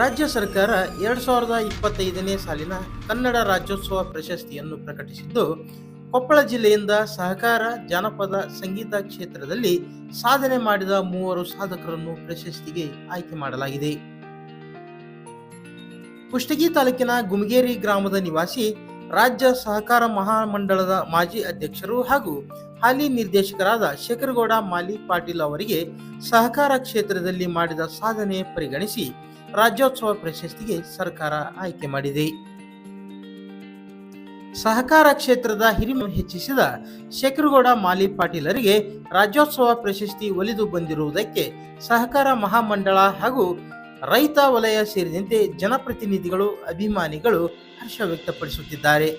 ರಾಜ್ಯ ಸರ್ಕಾರ ಎರಡ್ ಸಾವಿರದ ಇಪ್ಪತ್ತೈದನೇ ಸಾಲಿನ ಕನ್ನಡ ರಾಜ್ಯೋತ್ಸವ ಪ್ರಶಸ್ತಿಯನ್ನು ಪ್ರಕಟಿಸಿದ್ದು, ಕೊಪ್ಪಳ ಜಿಲ್ಲೆಯಿಂದ ಸಹಕಾರ ಜಾನಪದ ಸಂಗೀತ ಕ್ಷೇತ್ರದಲ್ಲಿ ಸಾಧನೆ ಮಾಡಿದ ಮೂವರು ಸಾಧಕರನ್ನು ಪ್ರಶಸ್ತಿಗೆ ಆಯ್ಕೆ ಮಾಡಲಾಗಿದೆ. ಕುಷ್ಟಗಿ ತಾಲೂಕಿನ ಗುಮಗೇರಿ ಗ್ರಾಮದ ನಿವಾಸಿ, ರಾಜ್ಯ ಸಹಕಾರ ಮಹಾಮಂಡಳದ ಮಾಜಿ ಅಧ್ಯಕ್ಷರು ಹಾಗೂ ಹಾಲಿ ನಿರ್ದೇಶಕರಾದ ಶೇಖರಗೌಡ ಮಾಲಿ ಪಾಟೀಲ್ ಅವರಿಗೆ ಸಹಕಾರ ಕ್ಷೇತ್ರದಲ್ಲಿ ಮಾಡಿದ ಸಾಧನೆ ಪರಿಗಣಿಸಿ ರಾಜ್ಯೋತ್ಸವ ಪ್ರಶಸ್ತಿಗೆ ಸರ್ಕಾರ ಆಯ್ಕೆ ಮಾಡಿದೆ. ಸಹಕಾರ ಕ್ಷೇತ್ರದ ಹಿರಿಮೆ ಹೆಚ್ಚಿಸಿದ ಶೇಖರಗೌಡ ಮಾಲಿ ಪಾಟೀಲರಿಗೆ ರಾಜ್ಯೋತ್ಸವ ಪ್ರಶಸ್ತಿ ಒಲಿದು ಬಂದಿರುವುದಕ್ಕೆ ಸಹಕಾರ ಮಹಾಮಂಡಳ ಹಾಗೂ ರೈತ ವಲಯ ಸೇರಿದಂತೆ ಜನಪ್ರತಿನಿಧಿಗಳು, ಅಭಿಮಾನಿಗಳು ಹರ್ಷ ವ್ಯಕ್ತಪಡಿಸುತ್ತಿದ್ದಾರೆ.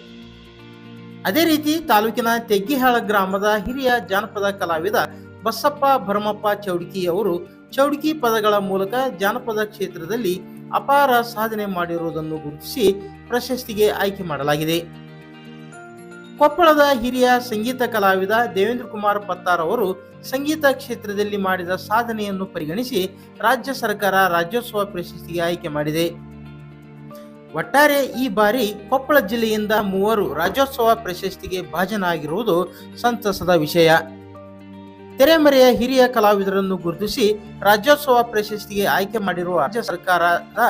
ಅದೇ ರೀತಿ ತಾಲೂಕಿನ ತೆಗ್ಗಿಹಾಳ ಗ್ರಾಮದ ಹಿರಿಯ ಜಾನಪದ ಕಲಾವಿದ ಬಸಪ್ಪ ಭರಮಪ್ಪ ಚೌಡ್ಕಿ ಅವರು ಚೌಡ್ಕಿ ಪದಗಳ ಮೂಲಕ ಜಾನಪದ ಕ್ಷೇತ್ರದಲ್ಲಿ ಅಪಾರ ಸಾಧನೆ ಮಾಡಿರುವುದನ್ನು ಗುರುತಿಸಿ ಪ್ರಶಸ್ತಿಗೆ ಆಯ್ಕೆ ಮಾಡಲಾಗಿದೆ. ಕೊಪ್ಪಳದ ಹಿರಿಯ ಸಂಗೀತ ಕಲಾವಿದ ದೇವೇಂದ್ರ ಕುಮಾರ್ ಪತ್ತಾರ್ ಅವರು ಸಂಗೀತ ಕ್ಷೇತ್ರದಲ್ಲಿ ಮಾಡಿದ ಸಾಧನೆಯನ್ನು ಪರಿಗಣಿಸಿ ರಾಜ್ಯ ಸರ್ಕಾರ ರಾಜ್ಯೋತ್ಸವ ಪ್ರಶಸ್ತಿಗೆ ಆಯ್ಕೆ ಮಾಡಿದೆ. ಒಟ್ಟಾರೆ ಈ ಬಾರಿ ಕೊಪ್ಪಳ ಜಿಲ್ಲೆಯಿಂದ ಮೂವರು ರಾಜ್ಯೋತ್ಸವ ಪ್ರಶಸ್ತಿಗೆ ಭಾಜನಾಗಿರುವುದು ಸಂತಸದ ವಿಷಯ. ತೆರೆಮರೆಯ ಹಿರಿಯ ಕಲಾವಿದರನ್ನು ಗುರುತಿಸಿ ರಾಜ್ಯೋತ್ಸವ ಪ್ರಶಸ್ತಿಗೆ ಆಯ್ಕೆ ಮಾಡಿರುವ ರಾಜ್ಯ ಸರ್ಕಾರದ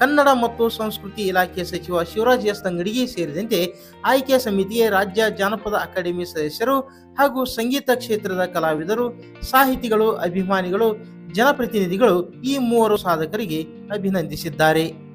ಕನ್ನಡ ಮತ್ತು ಸಂಸ್ಕೃತಿ ಇಲಾಖೆ ಸಚಿವ ಶಿವರಾಜ್ ಎಸ್ ತಂಗಡಿಗೆ ಸೇರಿದಂತೆ ಆಯ್ಕೆ ಸಮಿತಿಗೆ ರಾಜ್ಯ ಜಾನಪದ ಅಕಾಡೆಮಿ ಸದಸ್ಯರು ಹಾಗೂ ಸಂಗೀತ ಕ್ಷೇತ್ರದ ಕಲಾವಿದರು, ಸಾಹಿತಿಗಳು, ಅಭಿಮಾನಿಗಳು, ಜನಪ್ರತಿನಿಧಿಗಳು ಈ ಮೂವರು ಸಾಧಕರಿಗೆ ಅಭಿನಂದಿಸಿದ್ದಾರೆ.